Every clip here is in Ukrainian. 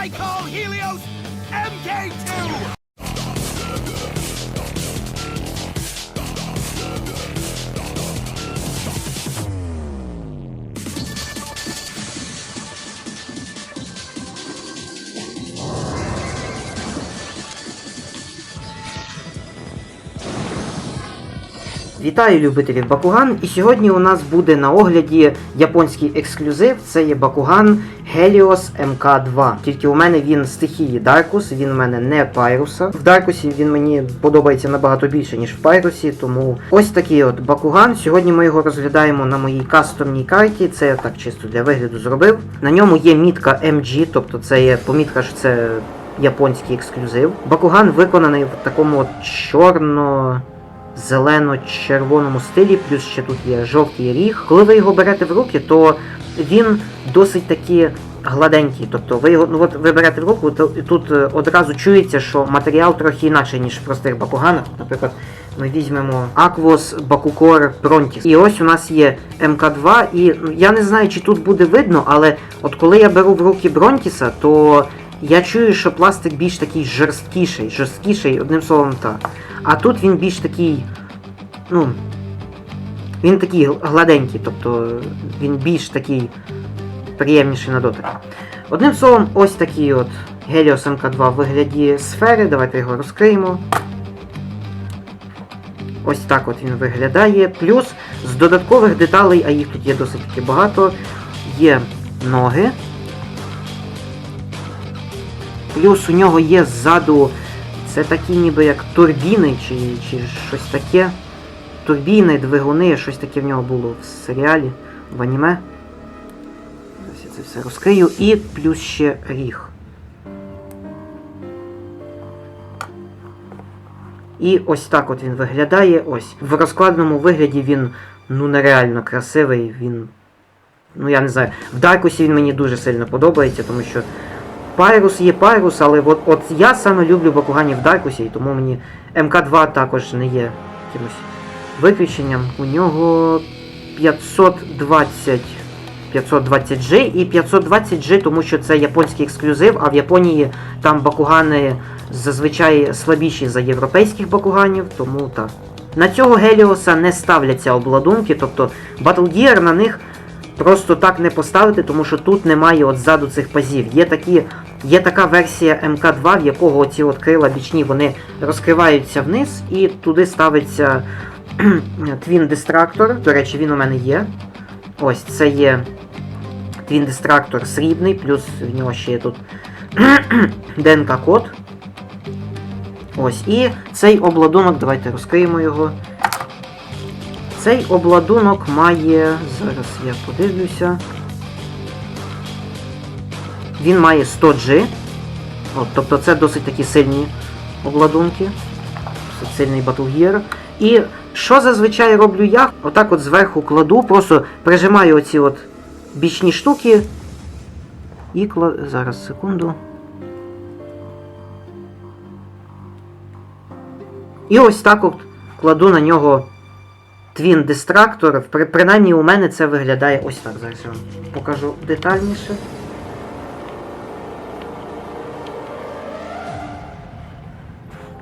I call Helios MK2! Вітаю любителів Бакуган, і сьогодні у нас буде на огляді японський ексклюзив. Це є Бакуган Helios MK2. Тільки у мене він стихії Даркус, він у мене не Пайруса. В Даркусі він мені подобається набагато більше, ніж в Пайрусі, тому ось такий от Бакуган. Сьогодні ми його розглядаємо на моїй кастомній карті. Це я так чисто для вигляду зробив. На ньому є мітка MG, тобто це є помітка, що це японський ексклюзив. Бакуган виконаний в такому от чорно зелено-червоному стилі, плюс ще тут є жовтий ріг. Коли ви його берете в руки, то він досить таки гладенький. Тобто ви його, ну от ви берете в руку, то тут е, одразу чується, що матеріал трохи інакший, ніж в простих бакуганах. Наприклад, ми візьмемо Aquos Bakukor Prontis. І ось у нас є МК2, і ну, я не знаю, чи тут буде видно, але от коли я беру в руки Бронтіса, то я чую, що пластик більш такий жорсткіший, жорсткіший, одним словом так. А тут він більш такий, ну, він такий гладенький, тобто він більш такий приємніший на дотик. Одним словом, ось такий от Helios MK2 в вигляді сфери. Давайте його розкриємо. Ось так от він виглядає. Плюс з додаткових деталей, а їх тут є досить таки багато, є ноги. Плюс у нього є ззаду це такі ніби як турбіни чи, чи щось таке. Турбіни, двигуни, щось таке в нього було в серіалі, в аніме. Ось я це все розкрию. І плюс ще ріг. І ось так от він виглядає. Ось. В розкладному вигляді він ну нереально красивий. Він. Ну я не знаю. В Даркусі він мені дуже сильно подобається, тому що Пайрус є Пайрус, але от, от я саме люблю Бакуганів Даркусі, тому мені МК2 також не є якимось виключенням. У нього 520 520G і 520G, тому що це японський ексклюзив, а в Японії там бакугани зазвичай слабіші за європейських бакуганів, тому так. На цього Геліоса не ставляться обладунки, тобто Battle Gear на них просто так не поставити, тому що тут немає от ззаду цих пазів. Є такі, є така версія МК2, в якого оці от крила бічні вони розкриваються вниз, і туди ставиться Twin Distractor. До речі, він у мене є. Ось це є Twin Distractor срібний, плюс в нього ще є тут ДНК-код. Ось, і цей обладунок, давайте розкриємо його. Цей обладунок має. Зараз я подивлюся. Він має 100G. От, Тобто це досить такі сильні обладунки. Сильний Gear. І що зазвичай роблю я? Отак от зверху кладу, просто прижимаю оці от бічні штуки. І кла... Зараз секунду. І ось так от кладу на нього Twin Distractor. При, принаймні у мене це виглядає ось так. Зараз я вам покажу детальніше.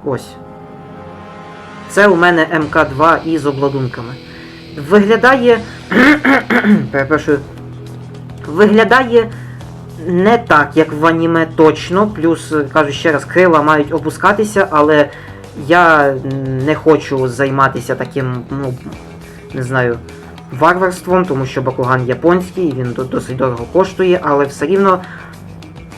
Ось. Це у мене МК2 із обладунками. Виглядає. Перепрошую. Виглядає не так, як в аніме точно. Плюс, кажу ще раз, крила мають опускатися, але я не хочу займатися таким, ну, не знаю, варварством, тому що Бакуган японський, він досить дорого коштує, але все рівно,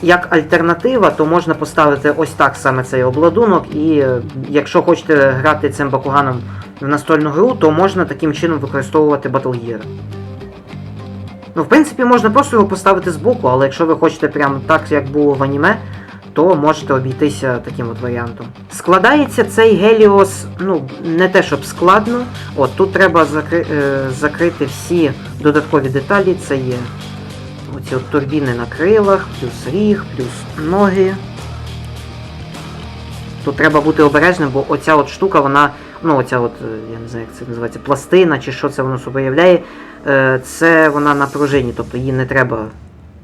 як альтернатива, то можна поставити ось так саме цей обладунок, і е, якщо хочете грати цим Бакуганом в настольну гру, то можна таким чином використовувати Battle Gear. Ну, в принципі, можна просто його поставити збоку, але якщо ви хочете прямо так, як було в аніме, то можете обійтися таким от варіантом. Складається цей Геліос, ну, не те, щоб складно. От, тут треба закри... е, закрити всі додаткові деталі. Це є оці от турбіни на крилах, плюс ріг, плюс ноги. Тут треба бути обережним, бо оця от штука, вона, ну оця от, е, я не знаю, як це називається, пластина чи що це воно собою являє, е, це вона на пружині, тобто її не треба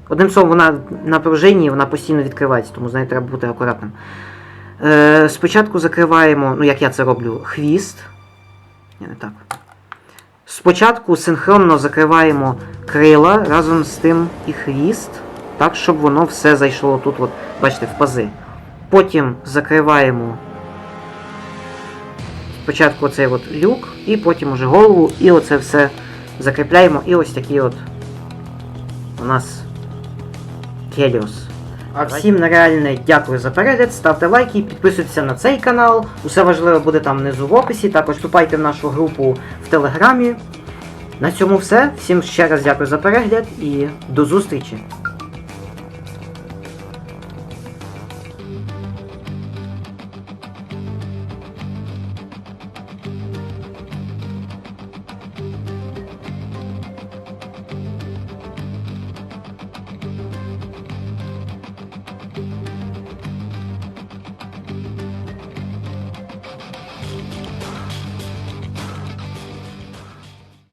Одним словом, вона на пружині, вона постійно відкривається, тому з нею треба бути акуратним. Е, спочатку закриваємо, ну як я це роблю, хвіст. Ні, не так. Спочатку синхронно закриваємо крила разом з тим і хвіст, так, щоб воно все зайшло тут, от, бачите, в пази. Потім закриваємо спочатку оцей от люк, і потім уже голову, і оце все закріпляємо, і ось такі от у нас Келіос. А всім нереальне дякую за перегляд, ставте лайки, підписуйтесь на цей канал. Усе важливе буде там внизу в описі. Також вступайте в нашу групу в Телеграмі. На цьому все. Всім ще раз дякую за перегляд і до зустрічі!